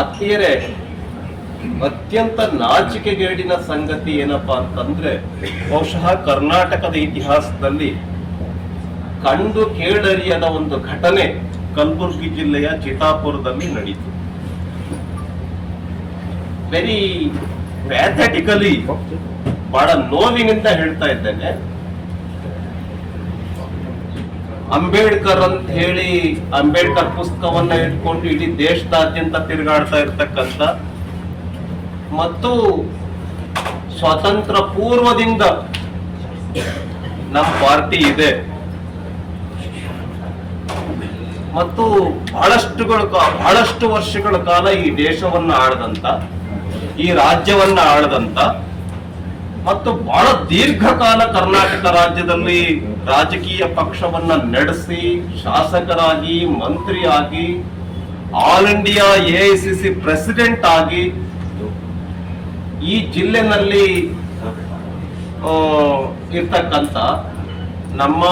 ಅತ್ತಿಯರೇ ಅತ್ಯಂತ ನಾಚಿಕೆಗೇಡಿನ ಸಂಗತಿ ಏನಪ್ಪಾ ಅಂತಂದ್ರೆ, ಬಹುಶಃ ಕರ್ನಾಟಕದ ಇತಿಹಾಸದಲ್ಲಿ ಕಂಡು ಕೇಳರಿಯದ ಒಂದು ಘಟನೆ ಕಲಬುರಗಿ ಜಿಲ್ಲೆಯ ಚಿತಾಪುರದಲ್ಲಿ ನಡೀತು. ವೆರಿ ಪ್ಯಾಥೆಟಿಕಲಿ ಬಹಳ ನೋವಿನಿಂದ ಹೇಳ್ತಾ ಇದ್ದೇನೆ. ಅಂಬೇಡ್ಕರ್ ಅಂತ ಹೇಳಿ ಅಂಬೇಡ್ಕರ್ ಪುಸ್ತಕವನ್ನ ಇಟ್ಕೊಂಡು ಇಡೀ ದೇಶದಾದ್ಯಂತ ತಿರುಗಾಡ್ತಾ ಇರ್ತಕ್ಕಂಥ ಮತ್ತು ಸ್ವಾತಂತ್ರ್ಯ ಪೂರ್ವದಿಂದ ನಮ್ಮ ಪಾರ್ಟಿ ಇದೆ. ಮತ್ತು ಬಹಳಷ್ಟುಗಳ ಬಹಳಷ್ಟು ವರ್ಷಗಳ ಕಾಲ ಈ ದೇಶವನ್ನ ಆಳದಂತ, ಈ ರಾಜ್ಯವನ್ನ ಆಳದಂತ ಮತ್ತು ಬಹಳ ದೀರ್ಘಕಾಲ ಕರ್ನಾಟಕ ರಾಜ್ಯದಲ್ಲಿ ರಾಜಕೀಯ ಪಕ್ಷವನ್ನ ನಡೆಸಿ ಶಾಸಕರಾಗಿ, ಮಂತ್ರಿಯಾಗಿ, ಆಲ್ ಇಂಡಿಯಾ ಎಐಸಿಸಿ ಪ್ರೆಸಿಡೆಂಟ್ ಆಗಿ ಈ ಜಿಲ್ಲೆನಲ್ಲಿ ಇರ್ತಕ್ಕಂಥ ನಮ್ಮ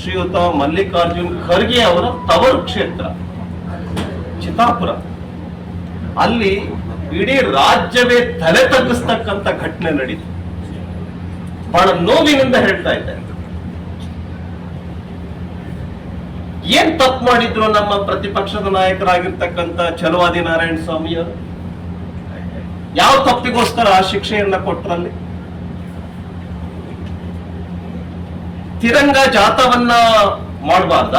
ಶ್ರೀಯುತ ಮಲ್ಲಿಕಾರ್ಜುನ್ ಖರ್ಗೆ ಅವರ ತವರು ಕ್ಷೇತ್ರ ಚಿತಾಪುರ ಅಲ್ಲಿ ಇಡೀ ರಾಜ್ಯವೇ ತಲೆ ತಗ್ಗಿಸ್ತಕ್ಕಂಥ ಘಟನೆ ನಡೀತು. ಬಹಳ ನೋವಿನಿಂದ ಹೇಳ್ತಾ ಇದ್ದಾರೆ ಏನ್ ತಪ್ಪು ಮಾಡಿದ್ರು ನಮ್ಮ ಪ್ರತಿಪಕ್ಷದ ನಾಯಕರಾಗಿರ್ತಕ್ಕಂಥ ಛಲವಾದಿ ನಾರಾಯಣ ಸ್ವಾಮಿ ಅವರು? ಯಾವ ತಪ್ಪಿಗೋಸ್ಕರ ಆ ಶಿಕ್ಷೆಯನ್ನ ಕೊಟ್ರಲ್ಲಿ? ತಿರಂಗ ಜಾತವನ್ನ ಮಾಡಬಾರ್ದ?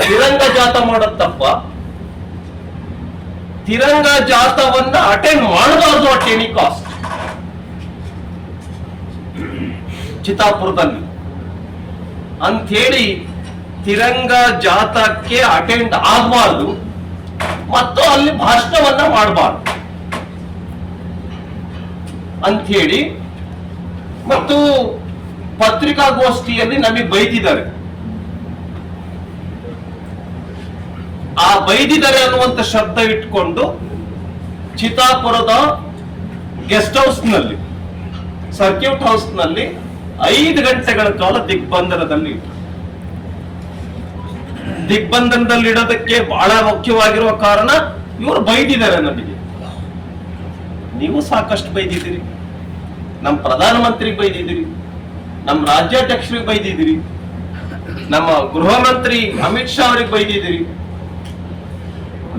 ತಿರಂಗ ಜಾತ ಮಾಡೋದ್ ತಪ್ಪ. ತಿರಂಗ ಜಾತವನ್ನ ಅಟೆಂಡ್ ಮಾಡಬಾರ್ದು ಅಟ್ ಎನಿ ಕಾಸ್ಟ್ ಚಿತ್ತಾಪುರದಲ್ಲಿ. ಅಂಥೇಳಿ ತಿರಂಗ ಜಾಥಾಕ್ಕೆ ಅಟೆಂಡ್ ಆಗಬಾರ್ದು, ಮತ್ತು ಅಲ್ಲಿ ಭಾಷಣವನ್ನ ಮಾಡಬಾರ್ದು. ಅಂಥೇಳಿ ಮತ್ತು ಪತ್ರಿಕಾಗೋಷ್ಠಿಯಲ್ಲಿ ನಮಗೆ ಬೈದಿದ್ದಾರೆ. ಆ ಬೈದಿದ್ದಾರೆ ಅನ್ನುವಂತ ಶಬ್ದ ಇಟ್ಕೊಂಡು ಚಿತ್ತಾಪುರದ ಗೆಸ್ಟ್ ಹೌಸ್ನಲ್ಲಿ ಸರ್ಕ್ಯೂಟ್ ಹೌಸ್ನಲ್ಲಿ ಐದು ಗಂಟೆಗಳ ಕಾಲ ದಿಗ್ಬಂಧನದಲ್ಲಿ. ದಿಗ್ಬಂಧನದಲ್ಲಿ ಇಡೋದಕ್ಕೆ ಬಹಳ ಮುಖ್ಯವಾಗಿರುವ ಕಾರಣ ಇವರು ಬೈದಿದ್ದಾರೆ ನಮಗೆ. ನೀವು ಸಾಕಷ್ಟು ಬೈದಿದ್ದೀರಿ. ನಮ್ಮ ಪ್ರಧಾನಮಂತ್ರಿಗೆ ಬೈದಿದ್ದೀರಿ. ನಮ್ಮ ರಾಜ್ಯಾಧ್ಯಕ್ಷರಿಗೆ ಬೈದಿದ್ದೀರಿ. ನಮ್ಮ ಗೃಹ ಮಂತ್ರಿ ಅಮಿತ್ ಶಾ ಅವರಿಗೆ ಬೈದಿದ್ದೀರಿ.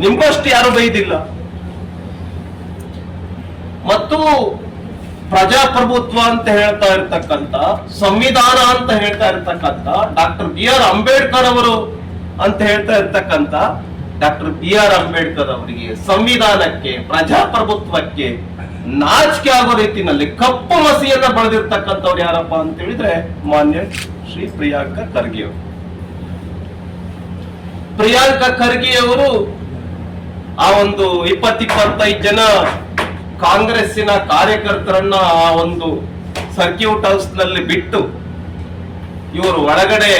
ನಿಮ್ಮಷ್ಟು ಯಾರು ಬೈದಿಲ್ಲ. ಮತ್ತು ಪ್ರಜಾಪ್ರಭುತ್ವ ಅಂತ ಹೇಳ್ತಾ ಇರ್ತಕ್ಕಂಥ, ಸಂವಿಧಾನ ಅಂತ ಹೇಳ್ತಾ ಇರ್ತಕ್ಕಂಥ ಡಾಕ್ಟರ್ ಬಿ ಆರ್ ಅಂಬೇಡ್ಕರ್ ಅವರು ಅಂತ ಹೇಳ್ತಾ ಇರ್ತಕ್ಕಂಥ ಡಾಕ್ಟರ್ ಬಿ ಆರ್ ಅಂಬೇಡ್ಕರ್ ಅವರಿಗೆ ಸಂವಿಧಾನಕ್ಕೆ, ಪ್ರಜಾಪ್ರಭುತ್ವಕ್ಕೆ ನಾಚಿಕೆ ಆಗೋ ರೀತಿನಲ್ಲಿ ಕಪ್ಪು ಮಸಿಯನ್ನ ಬಳದಿರ್ತಕ್ಕಂಥವ್ರು ಯಾರಪ್ಪ ಅಂತ ಹೇಳಿದ್ರೆ ಮಾನ್ಯ ಶ್ರೀ ಪ್ರಿಯಾಂಕ ಖರ್ಗೆ ಅವರು. ಪ್ರಿಯಾಂಕ ಖರ್ಗೆ ಅವರು ಆ ಒಂದು ಇಪ್ಪತ್ತಿಪ್ಪತ್ತೈದು ಜನ ಕಾಂಗ್ರೆಸ್ಸಿನ ಕಾರ್ಯಕರ್ತರನ್ನ ಆ ಒಂದು ಸರ್ಕ್ಯೂಟ್ ಹೌಸ್ನಲ್ಲಿ ಬಿಟ್ಟು ಇವರು ಹೊರಗಡೆ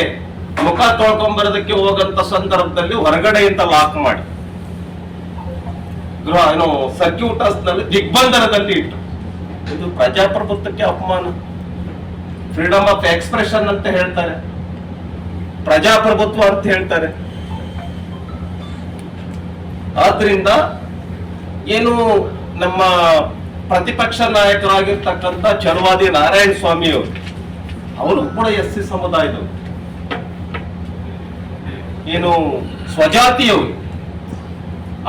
ಮುಖ ತೊಳ್ಕೊಂಬರೋದಕ್ಕೆ ಹೋಗಂತ ಸಂದರ್ಭದಲ್ಲಿ ಹೊರಗಡೆಯಿಂದ ಲಾಕ್ ಮಾಡಿ. ಗೃಹ, ಏನು ಸರ್ಕ್ಯೂಟ್ ಹೌಸ್ನಲ್ಲಿ ದಿಗ್ಬಂಧನದಲ್ಲಿ ಇಟ್ಟು ಇದು ಪ್ರಜಾಪ್ರಭುತ್ವಕ್ಕೆ ಅಪಮಾನ. ಫ್ರೀಡಮ್ ಆಫ್ ಎಕ್ಸ್ಪ್ರೆಷನ್ ಅಂತ ಹೇಳ್ತಾರೆ. ಪ್ರಜಾಪ್ರಭುತ್ವ ಅಂತ ಹೇಳ್ತಾರೆ. ಆದ್ರಿಂದ ಏನು ನಮ್ಮ ಪ್ರತಿಪಕ್ಷ ನಾಯಕರಾಗಿರ್ತಕ್ಕಂಥ ಚಲವಾದಿ ನಾರಾಯಣ ಸ್ವಾಮಿ ಅವರು ಕೂಡ ಎಸ್ ಸಿ ಸಮುದಾಯದವರು. ಏನು ಸ್ವಜಾತಿಯವರು.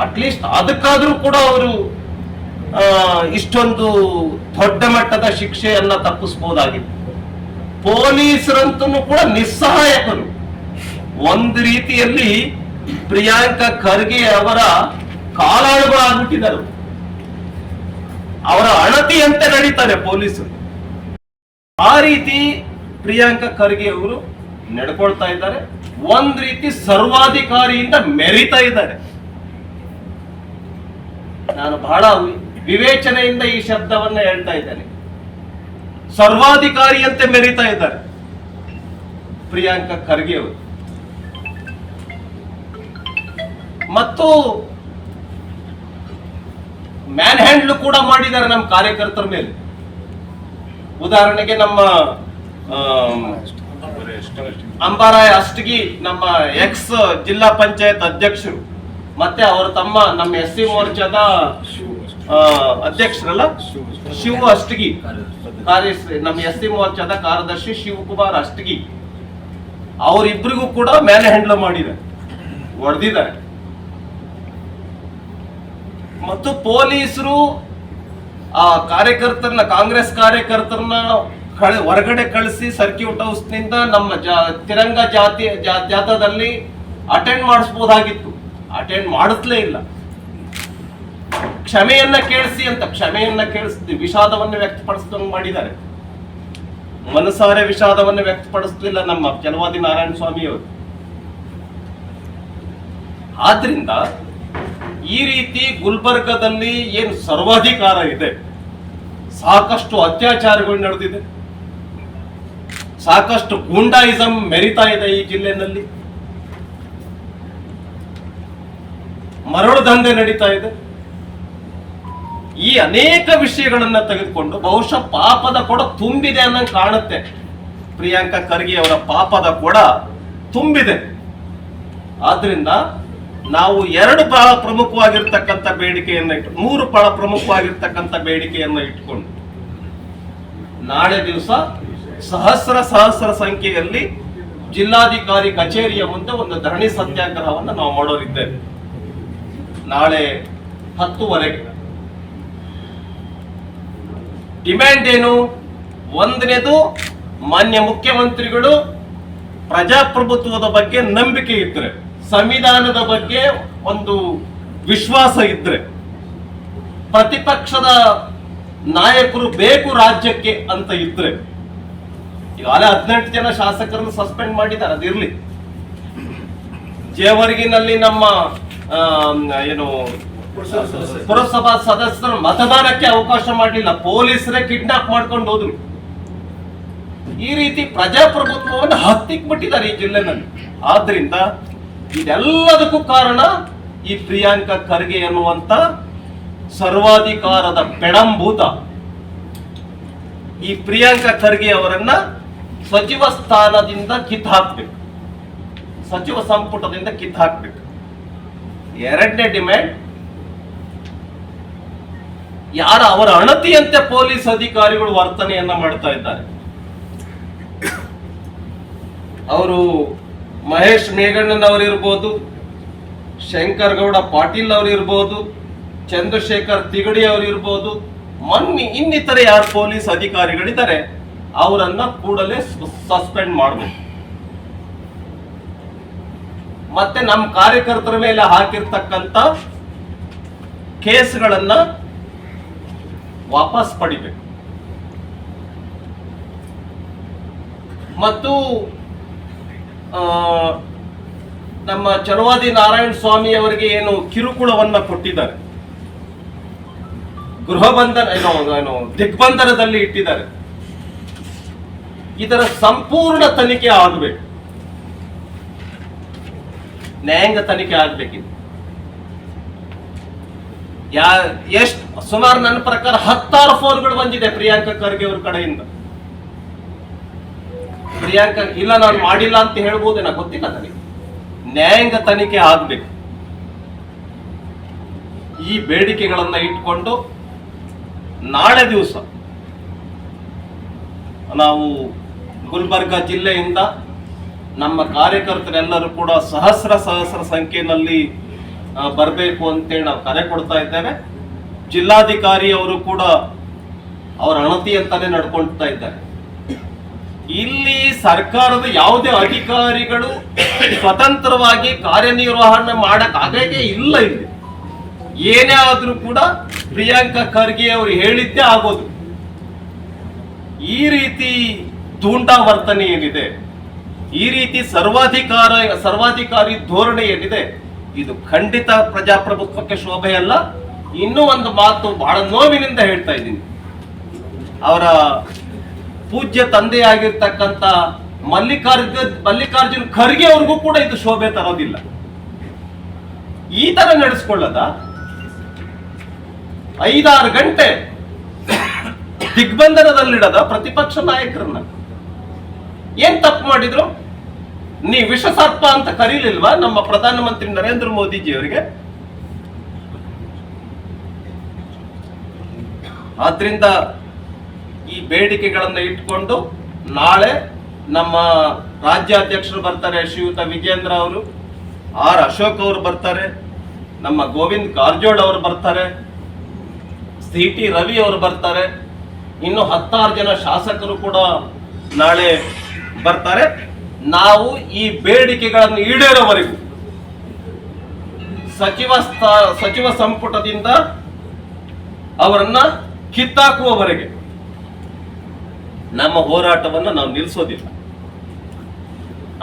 ಅಟ್ಲೀಸ್ಟ್ ಅದಕ್ಕಾದ್ರೂ ಕೂಡ ಅವರು ಇಷ್ಟೊಂದು ದೊಡ್ಡ ಮಟ್ಟದ ಶಿಕ್ಷೆಯನ್ನ ತಪ್ಪಿಸಬಹುದಾಗಿತ್ತು ಪೊಲೀಸರಂತೂ ಕೂಡ ನಿಸ್ಸಹಾಯಕರು. ಒಂದ್ ರೀತಿಯಲ್ಲಿ ಪ್ರಿಯಾಂಕಾ ಖರ್ಗೆ ಅವರ ಕಾಲಾಳುಗಳಾಗ್ಬಿಟ್ಟಿದ್ದಾರೆ ಅವರ ಅಣತಿಯಂತೆ ನಡೀತಾರೆ ಪೊಲೀಸರು. ಆ ರೀತಿ ಪ್ರಿಯಾಂಕಾ ಖರ್ಗೆ ಅವರು ನಡ್ಕೊಳ್ತಾ ಇದ್ದಾರೆ. ಒಂದ್ ರೀತಿ ಸರ್ವಾಧಿಕಾರಿಯಿಂದ ಮೆರಿತಾ ಇದ್ದಾರೆ. ನಾನು ಬಹಳ ವಿವೇಚನೆಯಿಂದ ಈ ಶಬ್ದವನ್ನ ಹೇಳ್ತಾ ಇದ್ದೇನೆ. ಸರ್ವಾಧಿಕಾರಿಯಂತೆ ಮೆರಿತಾ ಇದ್ದಾರೆ ಪ್ರಿಯಾಂಕಾ ಖರ್ಗೆ ಅವರು. ಮತ್ತು ಮ್ಯಾನ್ ಹ್ಯಾಂಡ್ಲ್ ಕೂಡ ಮಾಡಿದ್ದಾರೆ ನಮ್ಮ ಕಾರ್ಯಕರ್ತರ ಮೇಲೆ. ಉದಾಹರಣೆಗೆ ನಮ್ಮ ಅಂಬಾರಾಯ್ ಅಷ್ಟಗಿ ನಮ್ಮ ಎಕ್ಸ್ ಜಿಲ್ಲಾ ಪಂಚಾಯತ್ ಅಧ್ಯಕ್ಷರು, ಮತ್ತೆ ಅವರ ತಮ್ಮ ನಮ್ಮ ಎಸ್ ಸಿ ಮೋರ್ಚಾದ ಅಧ್ಯಕ್ಷರಲ್ಲ, ಶಿವ ಅಷ್ಟಗಿ ಕಾರ್ಯಶ್ರೀ ನಮ್ಮ ಎಸ್ ಸಿ ಮೋರ್ಚಾದ ಕಾರ್ಯದರ್ಶಿ ಶಿವಕುಮಾರ್ ಅಷ್ಟಗಿ ಅವರಿಬ್ಬರಿಗೂ ಕೂಡ ಮ್ಯಾನ್ ಹ್ಯಾಂಡ್ಲ್ ಮಾಡಿದ್ದಾರೆ ಹೊಡೆದಿದ್ದಾರೆ ಮತ್ತು ಪೊಲೀಸರು ಆ ಕಾರ್ಯಕರ್ತರನ್ನ, ಕಾಂಗ್ರೆಸ್ ಕಾರ್ಯಕರ್ತರನ್ನ ಕಳ, ಹೊರಗಡೆ ಕಳಿಸಿ ಸರ್ಕ್ಯೂಟ್ ಹೌಸ್ನಿಂದ ನಮ್ಮ ಜಾ, ತಿರಂಗ ಜಾತಿ ಜಾಥಾದಲ್ಲಿ ಅಟೆಂಡ್ ಮಾಡಿಸ್ಬೋದಾಗಿತ್ತು. ಅಟೆಂಡ್ ಮಾಡಿಸ್ಲೇ ಇಲ್ಲ. ಕ್ಷಮೆಯನ್ನ ಕೇಳಿಸಿ ಅಂತ, ಕ್ಷಮೆಯನ್ನ ಕೇಳಿಸ್ತಿ ವಿಷಾದವನ್ನು ವ್ಯಕ್ತಪಡಿಸಿದಂಗ್ ಮಾಡಿದ್ದಾರೆ. ಮನಸಾರೆ ವಿಷಾದವನ್ನು ವ್ಯಕ್ತಪಡಿಸ್ಲಿಲ್ಲ ನಮ್ಮ ಕೆಲವಾದಿ ನಾರಾಯಣ ಸ್ವಾಮಿ ಅವರು ಆದ್ರಿಂದ ಈ ರೀತಿ ಗುಲ್ಬರ್ಗದಲ್ಲಿ ಏನು ಸರ್ವಾಧಿಕಾರ ಇದೆ? ಸಾಕಷ್ಟು ಅತ್ಯಾಚಾರಗಳು ನಡೆದಿದೆ. ಸಾಕಷ್ಟು ಗೂಂಡಾಯಿಸಂ ಮೆರಿತಾ ಇದೆ ಈ ಜಿಲ್ಲೆನಲ್ಲಿ ಮರಳು ದಂಧೆ ನಡೀತಾ ಇದೆ. ಈ ಅನೇಕ ವಿಷಯಗಳನ್ನ ತೆಗೆದುಕೊಂಡು ಬಹುಶಃ ಪಾಪದ ಕೊಡ ತುಂಬಿದೆ ಅನ್ನಂಗೆ ಕಾಣುತ್ತೆ. ಪ್ರಿಯಾಂಕಾ ಖರ್ಗೆ ಅವರ ಪಾಪದ ಕೊಡ ತುಂಬಿದೆ. ಆದ್ರಿಂದ ನಾವು ಎರಡು ಬಹಳ ಪ್ರಮುಖವಾಗಿರ್ತಕ್ಕಂಥ ಬೇಡಿಕೆಯನ್ನು ಇಟ್ಟು, ಮೂರು ಬಹಳ ಪ್ರಮುಖವಾಗಿರ್ತಕ್ಕಂಥ ಬೇಡಿಕೆಯನ್ನು ಇಟ್ಕೊಂಡು, ನಾಳೆ ದಿವಸ ಸಹಸ್ರ ಸಹಸ್ರ ಸಂಖ್ಯೆಯಲ್ಲಿ ಜಿಲ್ಲಾಧಿಕಾರಿ ಕಚೇರಿಯ ಮುಂದೆ ಒಂದು ಧರಣಿ ಸತ್ಯಾಗ್ರಹವನ್ನು ನಾವು ಮಾಡೋರಿದ್ದೇವೆ. ನಾಳೆ ಹತ್ತುವರೆಗೆ. ಡಿಮ್ಯಾಂಡ್ ಏನು? ಒಂದನೇದು, ಮಾನ್ಯ ಮುಖ್ಯಮಂತ್ರಿಗಳು ಪ್ರಜಾಪ್ರಭುತ್ವದ ಬಗ್ಗೆ ನಂಬಿಕೆ ಇದ್ರೆ. ಸಂವಿಧಾನದ ಬಗ್ಗೆ ಒಂದು ವಿಶ್ವಾಸ ಇದ್ರೆ ಪ್ರತಿಪಕ್ಷದ ನಾಯಕರು ಬೇಕು ರಾಜ್ಯಕ್ಕೆ ಅಂತ ಇದ್ರೆ, ಈಗಾಗಲೇ ಹದಿನೆಂಟು ಜನ ಶಾಸಕರನ್ನು ಸಸ್ಪೆಂಡ್ ಮಾಡಿದ್ದಾರೆ ಅದಿರ್ಲಿ ಜೇವರ್ಗಿನಲ್ಲಿ ನಮ್ಮ ಏನು, ಪುರಸಭಾ ಸದಸ್ಯರು ಮತದಾನಕ್ಕೆ ಅವಕಾಶ ಮಾಡಲಿಲ್ಲ, ಪೊಲೀಸರೇ ಕಿಡ್ನಾಪ್ ಮಾಡ್ಕೊಂಡು ಹೋದ್ರು. ಈ ರೀತಿ ಪ್ರಜಾಪ್ರಭುತ್ವವನ್ನು ಹತ್ತಿಕ್ ಬಿಟ್ಟಿದ್ದಾರೆ ಈ ಜಿಲ್ಲೆನಲ್ಲಿ. ಆದ್ರಿಂದ ಇದೆಲ್ಲದಕ್ಕೂ ಕಾರಣ ಈ ಪ್ರಿಯಾಂಕಾ ಖರ್ಗೆ ಎನ್ನುವಂತ ಸರ್ವಾಧಿಕಾರದ ಪೆಡಂಭೂತ ಈ ಪ್ರಿಯಾಂಕಾ ಖರ್ಗೆ ಅವರನ್ನ ಸಚಿವ ಸ್ಥಾನದಿಂದ ಕಿತ್ ಹಾಕ್ಬೇಕು ಸಚಿವ ಸಂಪುಟದಿಂದ ಕಿತ್ ಹಾಕ್ಬೇಕು ಎರಡನೇ ಡಿಮ್ಯಾಂಡ್, ಯಾರ ಅವರ ಅಣತಿಯಂತೆ ಪೊಲೀಸ್ ಅಧಿಕಾರಿಗಳು ವರ್ತನೆಯನ್ನ ಮಾಡ್ತಾ ಇದ್ದಾರೆ. ಅವರು ಮಹೇಶ್ ಮೇಘಣ್ಣನವರಿರ್ಬೋದು ಶಂಕರ್ ಗೌಡ ಪಾಟೀಲ್ ಅವರಿರ್ಬೋದು ಚಂದ್ರಶೇಖರ್ ತಿಗಡಿ ಅವರಿರ್ಬೋದು, ಮನ್ನಿ ಇನ್ನಿತರೆ ಯಾರು ಪೊಲೀಸ್ ಅಧಿಕಾರಿಗಳಿದ್ದಾರೆ, ಅವರನ್ನ ಕೂಡಲೇ ಸಸ್ಪೆಂಡ್ ಮಾಡಬೇಕು. ಮತ್ತೆ ನಮ್ಮ ಕಾರ್ಯಕರ್ತರ ಮೇಲೆ ಹಾಕಿರ್ತಕ್ಕಂಥ ಕೇಸ್ಗಳನ್ನ ವಾಪಸ್ ಪಡಿಬೇಕು. ಮತ್ತು ನಮ್ಮ ಚರವಾದಿ ನಾರಾಯಣ ಸ್ವಾಮಿ ಅವರಿಗೆ ಏನು ಕಿರುಕುಳವನ್ನ ಕೊಟ್ಟಿದ್ದಾರೆ. ಗೃಹ ಬಂಧನ, ಏನೋ, ಏನು, ದಿಗ್ಬಂಧನದಲ್ಲಿ ಇಟ್ಟಿದ್ದಾರೆ. ಇದರ ಸಂಪೂರ್ಣ ತನಿಖೆ ಆಗಬೇಕು. ನ್ಯಾಯಾಂಗ ತನಿಖೆ ಆಗ್ಬೇಕಿದೆ ಯಾ, ಎಷ್ಟು, ಸುಮಾರು ನನ್ನ ಪ್ರಕಾರ ಹತ್ತಾರು ಫೋನ್ಗಳು ಬಂದಿದೆ ಪ್ರಿಯಾಂಕಾ ಖರ್ಗೆ ಅವ್ರ ಕಡೆಯಿಂದ. ಪ್ರಿಯಾಂಕಾ, ಇಲ್ಲ, ನಾನು ಮಾಡಿಲ್ಲ ಅಂತ ಹೇಳ್ಬೋದೇನೋ ಗೊತ್ತಿಲ್ಲ ನನಗೆ ನ್ಯಾಯಾಂಗ ತನಿಖೆ ಆಗ್ಬೇಕು. ಈ ಬೇಡಿಕೆಗಳನ್ನ ಇಟ್ಕೊಂಡು ನಾಳೆ ದಿವಸ ನಾವು ಗುಲ್ಬರ್ಗ ಜಿಲ್ಲೆಯಿಂದ ನಮ್ಮ ಕಾರ್ಯಕರ್ತರೆಲ್ಲರೂ ಕೂಡ ಸಹಸ್ರ ಸಹಸ್ರ ಸಂಖ್ಯೆಯಲ್ಲಿ ಬರಬೇಕು ಅಂತೇಳಿ ನಾವು ಕರೆ ಕೊಡ್ತಾ ಇದ್ದೇವೆ. ಜಿಲ್ಲಾಧಿಕಾರಿಯವರು ಕೂಡ ಅವರ ಅಣತಿಯಂತಾನೆ ನಡ್ಕೊಳ್ತಾ ಇದ್ದಾರೆ. ಇಲ್ಲಿ ಸರ್ಕಾರದ ಯಾವುದೇ ಅಧಿಕಾರಿಗಳು ಸ್ವತಂತ್ರವಾಗಿ ಕಾರ್ಯನಿರ್ವಹಣೆ ಮಾಡಕ್ ಆಗೇ ಇಲ್ಲ ಇಲ್ಲಿ. ಏನೇ ಆದ್ರೂ ಕೂಡ ಪ್ರಿಯಾಂಕಾ ಖರ್ಗೆ ಅವರು ಹೇಳಿದ್ದೇ ಆಗೋದು. ಈ ರೀತಿ ವರ್ತನೆ ಏನಿದೆ, ಈ ರೀತಿ ಸರ್ವಾಧಿಕಾರ, ಸರ್ವಾಧಿಕಾರಿ ಧೋರಣೆ ಏನಿದೆ, ಇದು ಖಂಡಿತ ಪ್ರಜಾಪ್ರಭುತ್ವಕ್ಕೆ ಶೋಭೆ ಅಲ್ಲ ಇನ್ನೂ ಒಂದು ಮಾತು ಬಹಳ ನೋವಿನಿಂದ ಹೇಳ್ತಾ ಇದ್ದೀನಿ. ಅವರ ಪೂಜ್ಯ ತಂದೆಯಾಗಿರ್ತಕ್ಕಂಥ ಮಲ್ಲಿಕಾರ್ಜುನ ಮಲ್ಲಿಕಾರ್ಜುನ್ ಖರ್ಗೆ ಅವ್ರಿಗೂ ಕೂಡ ಇದು ಶೋಭೆ ತರೋದಿಲ್ಲ. ಈ ತರ ನಡೆಸ್ಕೊಳ್ಳದ. ಐದಾರು ಗಂಟೆ ದಿಗ್ಬಂಧನದಲ್ಲಿಡದ ಪ್ರತಿಪಕ್ಷ ನಾಯಕರನ್ನ. ಏನ್ ತಪ್ಪು ಮಾಡಿದ್ರು? ನೀ ವಿಷ ಸರ್ಪ ಅಂತ ಕರೀಲಿಲ್ವಾ ನಮ್ಮ ಪ್ರಧಾನಮಂತ್ರಿ ನರೇಂದ್ರ ಮೋದಿಜಿ ಅವರಿಗೆ ಆದ್ರಿಂದ ಬೇಡಿಕೆಗಳನ್ನು ಇಟ್ಕೊಂಡು ನಾಳೆ ನಮ್ಮ ರಾಜ್ಯಾಧ್ಯಕ್ಷರು ಬರ್ತಾರೆ ಶ್ರೀಯುತ ವಿಜೇಂದ್ರ ಅವರು, ಆರ್ ಅಶೋಕ್ ಅವರು ಬರ್ತಾರೆ, ನಮ್ಮ ಗೋವಿಂದ್ ಕಾರ್ಜೋಡ್ ಅವರು ಬರ್ತಾರೆ ಸಿ ಟಿ ರವಿ ಅವರು ಬರ್ತಾರೆ, ಇನ್ನು ಹತ್ತಾರು ಜನ ಶಾಸಕರು ಕೂಡ ನಾಳೆ ಬರ್ತಾರೆ. ನಾವು ಈ ಬೇಡಿಕೆಗಳನ್ನು ಈಡೇರೋವರೆಗೂ ಸಚಿವ ಸಚಿವ ಸಂಪುಟದಿಂದ ಅವರನ್ನ ಕಿತ್ತಾಕುವವರೆಗೆ ನಮ್ಮ ಹೋರಾಟವನ್ನು ನಾವು ನಿಲ್ಲಿಸೋದಿಲ್ಲ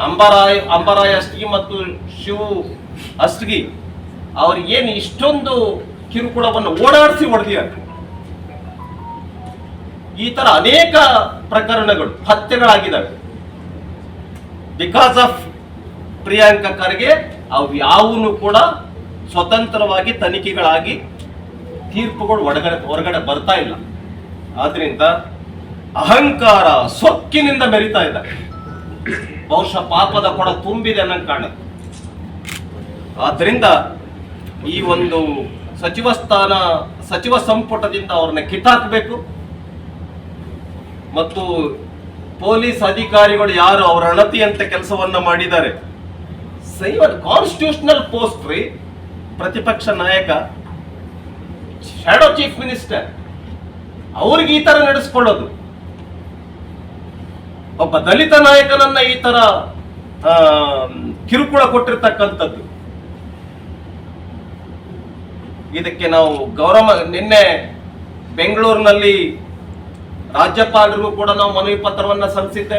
ಅಂಬರಾಯ ಅಂಬರಾಯ ಅಷ್ಟಗಿ ಮತ್ತು ಶಿವು ಅಷ್ಟಗಿ ಅವ್ರಿಗೆ ಏನು ಇಷ್ಟೊಂದು ಕಿರುಕುಳವನ್ನು ಓಡಾಡಿಸಿ ಹೊಡೆದಿದ್ದಾರೆ. ಈ ತರ ಅನೇಕ ಪ್ರಕರಣಗಳು, ಹತ್ಯೆಗಳಾಗಿದ್ದಾವೆ. ಬಿಕಾಸ್ ಆಫ್ ಪ್ರಿಯಾಂಕ ಖರ್ಗೆ, ಅವು ಯಾವನು ಕೂಡ ಸ್ವತಂತ್ರವಾಗಿ ತನಿಖೆಗಳಾಗಿ ತೀರ್ಪುಗಳು ಹೊರಗಡೆ ಹೊರಗಡೆ ಬರ್ತಾ ಇಲ್ಲ. ಆದ್ರಿಂದ ಅಹಂಕಾರ ಸೊಕ್ಕಿನಿಂದ ಮೆರಿತಾ ಇದ್ದ ಬಹುಶಃ ಪಾಪದ ಕೊಡ ತುಂಬಿದೆ ಅನ್ನಂಗೆ ಕಾಣುತ್ತೆ. ಆದ್ರಿಂದ ಈ ಒಂದು ಸಚಿವ ಸ್ಥಾನ, ಸಚಿವ ಸಂಪುಟದಿಂದ ಅವ್ರನ್ನ ಕಿತ್ತಾಕಬೇಕು. ಮತ್ತು ಪೊಲೀಸ್ ಅಧಿಕಾರಿಗಳು ಯಾರು ಅವರ ಅಣತಿಯಂತೆ ಕೆಲಸವನ್ನ ಮಾಡಿದ್ದಾರೆ? ಕಾನ್ಸ್ಟಿಟ್ಯೂಷನಲ್ ಪೋಸ್ಟ್ ರೀ, ಪ್ರತಿಪಕ್ಷ ನಾಯಕ ಶಾಡೋ ಚೀಫ್ ಮಿನಿಸ್ಟರ್ ಅವ್ರಿಗೆ ಈ ತರ ನಡೆಸ್ಕೊಳ್ಳೋದು. ಒಬ್ಬ ದಲಿತ ನಾಯಕನನ್ನ ಈ ತರ ಕಿರುಕುಳ ಕೊಟ್ಟಿರ್ತಕ್ಕಂಥದ್ದು. ಇದಕ್ಕೆ ನಾವು ಗೌರವ, ನಿನ್ನೆ ಬೆಂಗಳೂರಿನಲ್ಲಿ ರಾಜ್ಯಪಾಲರಿಗೂ ಕೂಡ ನಾವು ಮನವಿ ಪತ್ರವನ್ನ ಸಲ್ಲಿಸಿದ್ದೇವೆ.